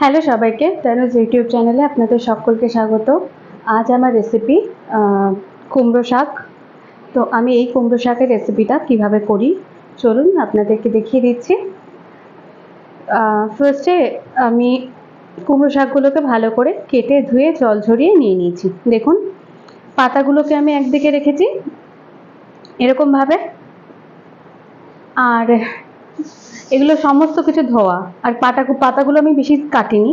Hello সবাইকে Tanuj YouTube চ্যানেলে আপনাদের সকলকে স্বাগত। আজ আমার রেসিপি কুমড়ো শাক। তো আমি এই কুমড়ো শাকের রেসিপিটা কীভাবে করি, চলুন আপনাদেরকে দেখিয়ে দিচ্ছি। ফার্স্টে আমি কুমড়ো শাকগুলোকে ভালো করে কেটে ধুয়ে জল ঝরিয়ে নিয়ে নিয়েছি। দেখুন, পাতাগুলোকে আমি একদিকে রেখেছি, এরকমভাবে। আর এগুলো সমস্ত কিছু ধোয়া। আর পাতা পাতাগুলো আমি বেশি কাটিনি।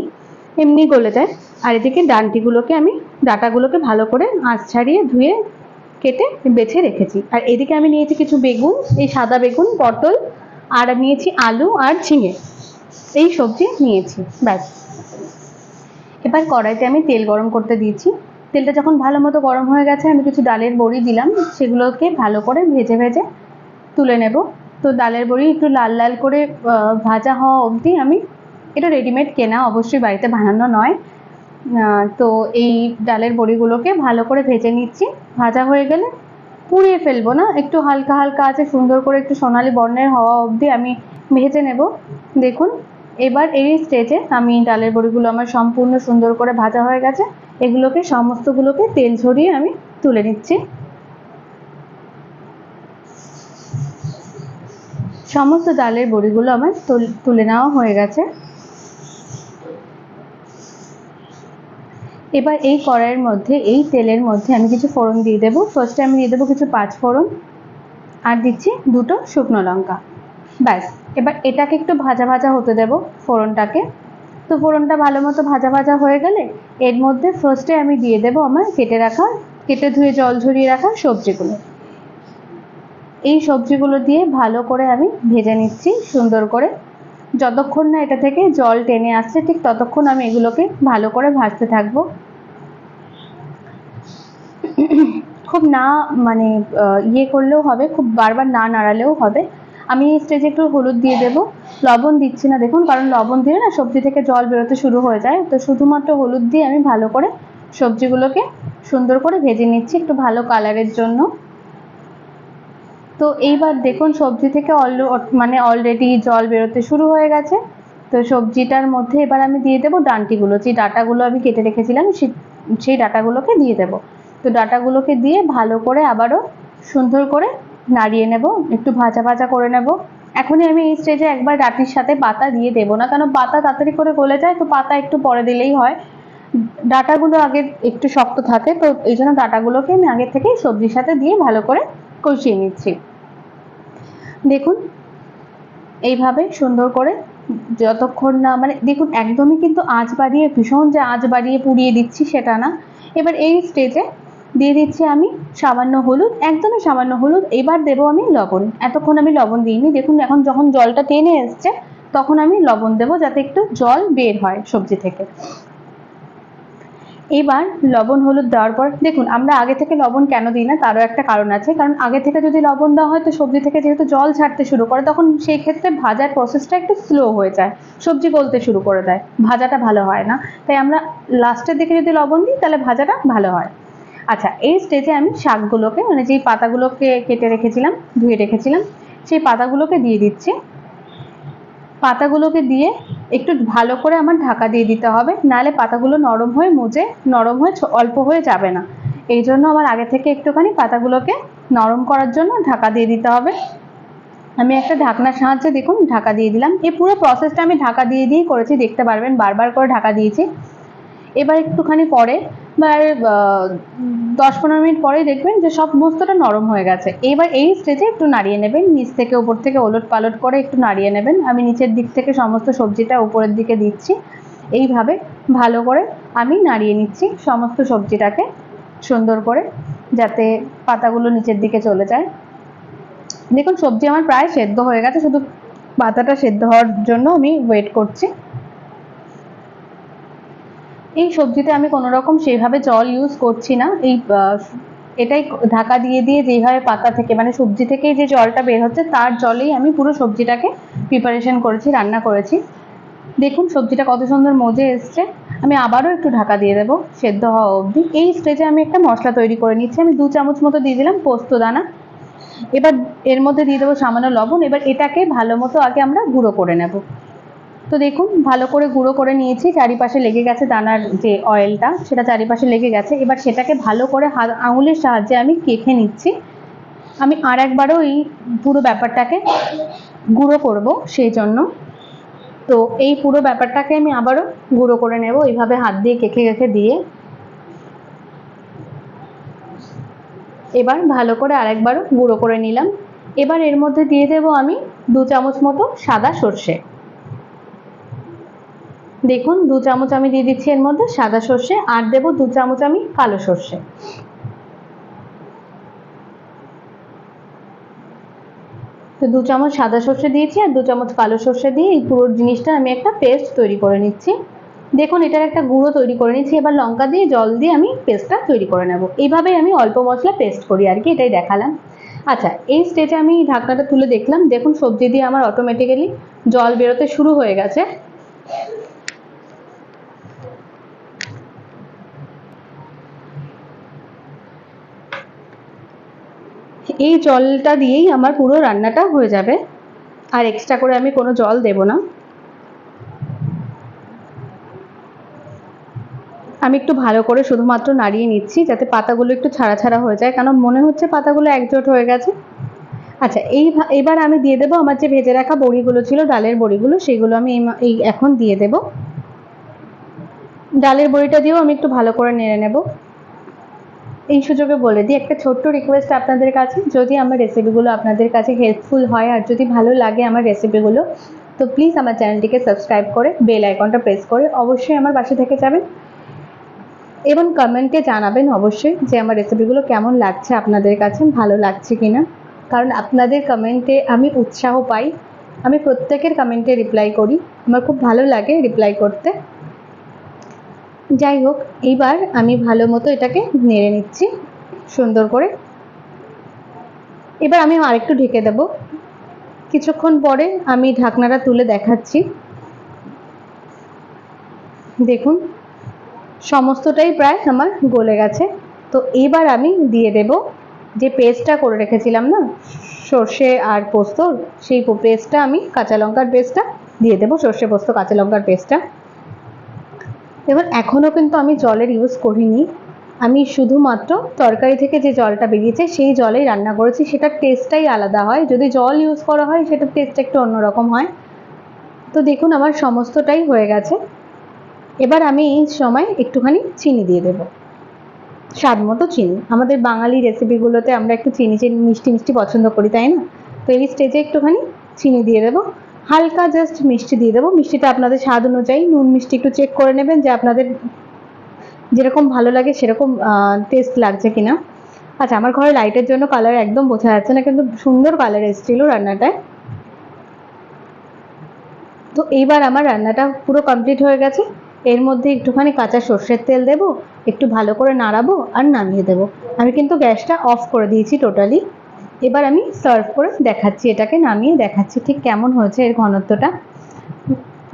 এমনি গলে যায়। আর এদিকে ডান্টিগুলোকে আমি, ডাটাগুলোকে ভালো করে আঁচ ছাড়িয়ে ধুয়ে কেটে বেছে রেখেছি। আর এদিকে আমি নিয়েছি কিছু বেগুন, এই সাদা বেগুন, পটল, আর নিয়েছি আলু আর ঝিঙে। এই সবজি নিয়েছি, ব্যাস। এবার কড়াইতে আমি তেল গরম করতে দিয়েছি। তেলটা যখন ভালো মতো গরম হয়ে গেছে, আমি কিছু ডালের বড়ি দিলাম। সেগুলোকে ভালো করে ভেজে ভেজে তুলে নেব। তো ডালের বড়ি একটু লাল লাল করে ভাজা হওয়া অবধি আমি এটা রেডিমেড কেনা, অবশ্যই বাড়িতে বানানো নয়। তো এই ডালের বড়িগুলোকে ভালো করে ভেজে নিচ্ছি। ভাজা হয়ে গেলে পুড়িয়ে ফেলব না, একটু হালকা হালকা আছে, সুন্দর করে একটু সোনালি বর্ণের হওয়া অবধি আমি ভেজে নেব। দেখুন, এবার এই স্টেজে আমি ডালের বড়িগুলো আমার সম্পূর্ণ সুন্দর করে ভাজা হয়ে গেছে। এগুলোকে, সমস্তগুলোকে তেল ঝরিয়ে আমি তুলে নিচ্ছি। সমস্ত ডালের বড়িগুলো আমার তুলে নেওয়া হয়ে গেছে। এবার এই কড়াইয়ের মধ্যে, এই তেলের মধ্যে আমি কিছু ফোড়ন দিয়ে দেবো। ফার্স্টে আমি দিয়ে দেবো কিছু পাঁচ ফোড়ন আর দিচ্ছি দুটো শুকনো লঙ্কা। ব্যাস, এবার এটাকে একটু ভাজা ভাজা হতে দেবো ফোড়নটাকে। তো ফোড়নটা ভালো মতো ভাজা ভাজা হয়ে গেলে এর মধ্যে ফার্স্টে আমি দিয়ে দেবো আমার কেটে রাখা, কেটে ধুয়ে জল ঝরিয়ে রাখা সবজিগুলো। এই সবজিগুলো দিয়ে ভালো করে আমি ভেজে নিচ্ছি, সুন্দর করে। যতক্ষণ না এটা থেকে জল টেনে আসছে, ঠিক ততক্ষণ আমি এগুলোকে ভালো করে ভাজতে থাকব। খুব না মানে ইয়ে করলেও হবে, খুব বারবার না নাড়ালেও হবে। আমি এই স্টেজে একটু হলুদ দিয়ে দেবো। লবণ দিচ্ছি না, দেখুন, কারণ লবণ দিলে না সবজি থেকে জল বেরোতে শুরু হয়ে যায়। তো শুধুমাত্র হলুদ দিয়ে আমি ভালো করে সবজিগুলোকে সুন্দর করে ভেজে নিচ্ছি, একটু ভালো কালারের জন্য। তো এইবার দেখুন সবজি থেকে অল মানে অলরেডি জল বেরোতে শুরু হয়ে গেছে। তো সবজিটার মধ্যে এবার আমি দিয়ে দেবো ডান্টিগুলো যে ডাটাগুলো আমি কেটে রেখেছিলাম সেই- ডাটাগুলোকে দিয়ে দেবো। তো ডাটাগুলোকে দিয়ে ভালো করে আবারও সুন্দর করে নাড়িয়ে নেব, একটু ভাজা ভাজা করে নেব। এখনই আমি এই স্টেজে একবার ডাটির সাথে পাতা দিয়ে দেবো না কারণ পাতা তাড়াতাড়ি করে গলে যায়, তো পাতা একটু পরে দিলেই হয়। ডাটাগুলো আগে একটু শক্ত থাকে, তো এই জন্য ডাটাগুলোকে আমি আগে থেকেই সবজির সাথে দিয়ে ভালো করে কষিয়ে নিচ্ছি। দেখুন, এইভাবে সুন্দর করে যতক্ষণ না মানে দেখুন, একদমই কিন্তু আঁচ বাড়িয়ে, ভীষণ যে আঁচ বাড়িয়ে পুড়িয়ে দিচ্ছি সেটা না। এবার এই স্টেজে দিয়ে দিচ্ছি আমি সামান্য হলুদ, একদমই সামান্য হলুদ। এবার দেবো আমি লবণ। এতক্ষণ আমি লবণ দিইনি। দেখুন, এখন যখন জলটা টেনে এসছে, তখন আমি লবণ দেবো যাতে একটু জল বের হয় সবজি থেকে। এবার লবণ, হলুদ দেওয়ার পর, দেখুন, আমরা আগে থেকে লবণ কেন দিই না, তারও একটা কারণ আছে। কারণ আগে থেকে যদি লবণ দেওয়া হয়, তো সবজি থেকে যেহেতু জল ছাড়তে শুরু করে, তখন সেই ক্ষেত্রে ভাজার প্রসেসটা একটু স্লো হয়ে যায়। সবজি গলতে শুরু করে দেয়। ভাজাটা ভালো হয় না। তাই আমরা লাস্টের দিকে যদি লবণ দিই, তাহলে ভাজাটা ভালো হয়। আচ্ছা এই স্টেজে আমি শাকগুলোকে মানে যেই পাতাগুলোকে কেটে রেখেছিলাম, ধুয়ে রেখেছিলাম, সেই পাতাগুলোকে দিয়ে দিচ্ছি। পাতাগুলোকে দিয়ে একটু ভালো করে আমার ঢাকা দিয়ে দিতে হবে, নাহলে পাতাগুলো নরম হয়ে মুজে নরম হয়ে অল্প হয়ে যাবে না। এই জন্য আমার আগে থেকে একটুখানি পাতাগুলোকে নরম করার জন্য ঢাকা দিয়ে দিতে হবে। আমি একটা ঢাকনার সাহায্যে দেখুন ঢাকা দিয়ে দিলাম। এই পুরো প্রসেসটা আমি ঢাকা দিয়ে দিয়েই করেছি, দেখতে পারবেন বারবার করে ঢাকা দিয়েছি। এবার একটুখানি পরে আহ, দশ পনেরো মিনিট পরেই দেখবেন যে সব সমস্তটা নরম হয়ে গেছে। এবার এই স্টেজে একটু নাড়িয়ে নেবেন নিচ থেকে উপর থেকে ওলট পালট করে একটু নাড়িয়ে নেবেন। আমি নিচের দিক থেকে সমস্ত সবজিটা উপরের দিকে দিচ্ছি। এইভাবে ভালো করে আমি নাড়িয়ে নিচ্ছি সমস্ত সবজিটাকে সুন্দর করে যাতে পাতাগুলো নিচের দিকে চলে যায়। দেখুন সবজি আমার প্রায় সেদ্ধ হয়ে গেছে শুধু পাতাটা সেদ্ধ হওয়ার জন্য আমি ওয়েট করছি। এই সবজিতে আমি কোনো রকম সেইভাবে জল ইউজ করছি না। এই এটাই ঢাকা দিয়ে দিয়ে যেভাবে পাতা থেকে মানে সবজি থেকেই যে জলটা বের হচ্ছে, তার জলেই আমি পুরো সবজিটাকে প্রিপারেশন করেছি, রান্না করেছি। দেখুন সবজিটা কত সুন্দর মজে এসছে। আমি আবারও একটু ঢাকা দিয়ে দেবো, সেদ্ধ হওয়া অবধি। এই স্টেজে আমি একটা মশলা তৈরি করে নিচ্ছি। আমি দু চামচ মতো দিয়ে দিলাম পোস্ত দানা। এবার এর মধ্যে দিয়ে দেবো সামান্য লবণ। এবার এটাকে ভালো মতো আগে আমরা গুঁড়ো করে নেব। তো দেখুন, ভালো করে গুঁড়ো করে নিয়েছি। চারিপাশে লেগে গেছে দানার যে অয়েলটা সেটা চারিপাশে লেগে গেছে। এবার সেটাকে ভালো করে হাত, আঙুলের সাহায্যে আমি কেখে নিচ্ছি। আমি আর একবারও এই পুরো ব্যাপারটাকে গুঁড়ো করব সেই জন্য। তো এই পুরো ব্যাপারটাকে আমি আবারও গুঁড়ো করে নেব। এইভাবে হাত দিয়ে কেখে কেখে দিয়ে। এবার ভালো করে আরেকবারও গুঁড়ো করে নিলাম। এবার এর মধ্যে দিয়ে দেব আমি দু চামচ মতো সাদা সর্ষে। দেখুন, দু চামচ আমি দিয়ে দিচ্ছি এর মধ্যে সাদা সর্ষে, আর দেবো দু চামচ আমি কালো সর্ষে। তো দু চামচ সাদা সর্ষে দিয়েছি, আর দু চামচ কালো সর্ষে দিয়ে এই পুরো জিনিসটা আমি একটা পেস্ট তৈরি করে নিচ্ছি। দেখুন, এটার একটা গুঁড়ো তৈরি করে নিচ্ছি, এবার লঙ্কা দিয়ে, জল দিয়ে আমি পেস্টটা তৈরি করে নেব। এইভাবেই আমি অল্প মশলা পেস্ট করি আর কি, এটাই দেখালাম। আচ্ছা এই স্টেজে আমি ঢাকনাটা তুলে দেখলাম। দেখুন, সবজি দিয়ে আমার অটোমেটিক্যালি জল বেরোতে শুরু হয়ে গেছে। এই জলটা দিয়েই আমার পুরো রান্নাটা হয়ে যাবে। আর এক্সট্রা করে আমি কোনো জল দেব না। আমি একটু ভালো করে শুধুমাত্র নাড়িয়ে নিচ্ছি যাতে পাতাগুলো একটু ছাড়া ছাড়া হয়ে যায়, কারণ মনে হচ্ছে পাতাগুলো একজোট হয়ে গেছে। আচ্ছা এই এবার আমি দিয়ে দেবো আমার যে ভেজে রাখা বড়িগুলো ছিল, ডালের বড়িগুলো, সেগুলো আমি এই এখন দিয়ে দেবো। ডালের বড়িটা দিয়েও আমি একটু ভালো করে নেড়ে নেব। এই সুযোগে বলে দিই, একটা ছোট্ট রিকোয়েস্ট আপনাদের কাছে। যদি আমার রেসিপিগুলো আপনাদের কাছে হেল্পফুল হয় আর যদি ভালো লাগে আমার রেসিপিগুলো তো প্লিজ আমার চ্যানেলটিকে সাবস্ক্রাইব করে বেল আইকনটা প্রেস করে অবশ্যই আমার পাশে থেকে যাবেন। এবং কমেন্টে জানাবেন অবশ্যই যে আমার রেসিপিগুলো কেমন লাগছে আপনাদের কাছে, ভালো লাগছে কি না কারণ আপনাদের কমেন্টে আমি উৎসাহ পাই। আমি প্রত্যেকের কমেন্টে রিপ্লাই করি। আমার খুব ভালো লাগে রিপ্লাই করতে। যাই হোক, এইবার আমি ভালো মতো এটাকে নেড়ে নিচ্ছি, সুন্দর করে। এবার আমি আরেকটু ঢেকে দেব। কিছুক্ষণ পরে আমি ঢাকনাটা তুলে দেখাচ্ছি। দেখুন, সমস্তটাই প্রায় আমার গলে গেছে। তো এবার আমি দিয়ে দেব যে পেস্টটা করে রেখেছিলাম না, সর্ষে আর পোস্ত, সেই পেস্টটা আমি কাঁচা লঙ্কার পেস্টটা দিয়ে দেবো, সর্ষে পোস্ত, কাঁচা লঙ্কার পেস্টটা। এবার এখনও কিন্তু আমি জলের ইউজ করিনি। আমি শুধুমাত্র তরকারি থেকে যে জলটা বেরিয়েছে, সেই জলেই রান্না করেছি। সেটার টেস্টটাই আলাদা হয়। যদি জল ইউজ করা হয়, সেটার টেস্ট একটু অন্যরকম হয়। তো দেখুন, আমার সমস্তটাই হয়ে গেছে। এবার আমি এই সময় একটুখানি চিনি দিয়ে দেবো। স্বাদ মতো চিনি। আমাদের বাঙালি রেসিপিগুলোতে আমরা একটু চিনি চিনি, মিষ্টি মিষ্টি পছন্দ করি, তাই না? তো এই স্টেজে একটুখানি চিনি দিয়ে দেবো। হালকা জাস্ট মিষ্টি দিয়ে দেবো। মিষ্টিটা আপনাদের স্বাদ অনুযায়ী নুন মিষ্টি একটু চেক করে নেবেন যে আপনাদের যেরকম ভালো লাগে সেরকম টেস্ট লাগছে কিনা। আচ্ছা আমার ঘরে লাইটের জন্য কালার একদম বোঝা যাচ্ছে না, কিন্তু সুন্দর কালার এসেছিল রান্নাটায়। তো এইবার আমার রান্নাটা পুরো কমপ্লিট হয়ে গেছে। এর মধ্যে একটুখানি কাঁচা সর্ষের তেল দেবো, একটু ভালো করে নাড়াবো আর নামিয়ে দেবো। আমি কিন্তু গ্যাসটা অফ করে দিয়েছি টোটালি এবার আমি সার্ভ করে দেখাচ্ছি, এটাকে নামিয়ে দেখাচ্ছি ঠিক কেমন হয়েছে এর ঘনত্বটা।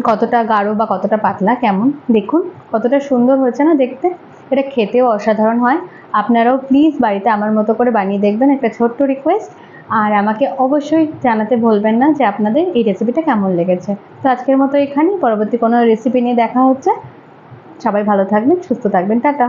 কতটা গাঢ় বা কতটা পাতলা, কেমন? দেখুন, কতটা সুন্দর হয়েছে না দেখতে? এটা খেতেও অসাধারণ হয়। আপনারাও প্লিজ বাড়িতে আমার মতো করে বানিয়ে দেখবেন একটা ছোট্ট রিকোয়েস্ট আর আমাকে অবশ্যই জানাতে ভুলবেন না যে আপনাদের এই রেসিপিটা কেমন লেগেছে। তো আজকের মতো এখানেই, পরবর্তী কোনো রেসিপি নিয়ে দেখা হচ্ছে। সবাই ভালো থাকবেন, সুস্থ থাকবেন, টাটা।